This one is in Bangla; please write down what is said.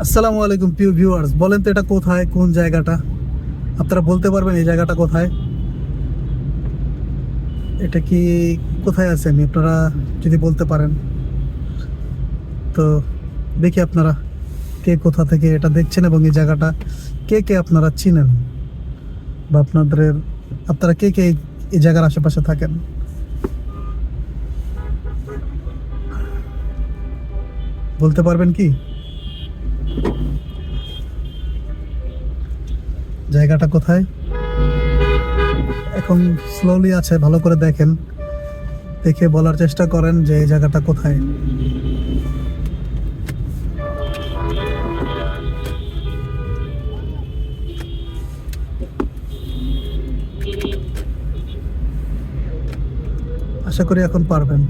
আসসালামু আলাইকুম, প্রিয় ভিউয়ার্স বলেন তো এটা কোথায়, কোন জায়গাটা? আপনারা বলতে পারবেন এই জায়গাটা কোথায়। এটা কি, কোথায় আছে? আমি আপনারা যদি বলতে পারেন। তো দেখি আপনারা কে কোথা থেকে এটা দেখছেন এবং এই জায়গাটা কে কে আপনারা চিনেন বা আপনাদের, আপনারা কে কে এই- জায়গার আশেপাশে থাকেন? বলতে পারবেন কি? জায়গাটা কোথায়? এখন স্লোলি আছে, ভালো করে দেখেন। দেখে বলার চেষ্টা করেন যে এই জায়গাটা কোথায়। আশা করি এখন পারবেন।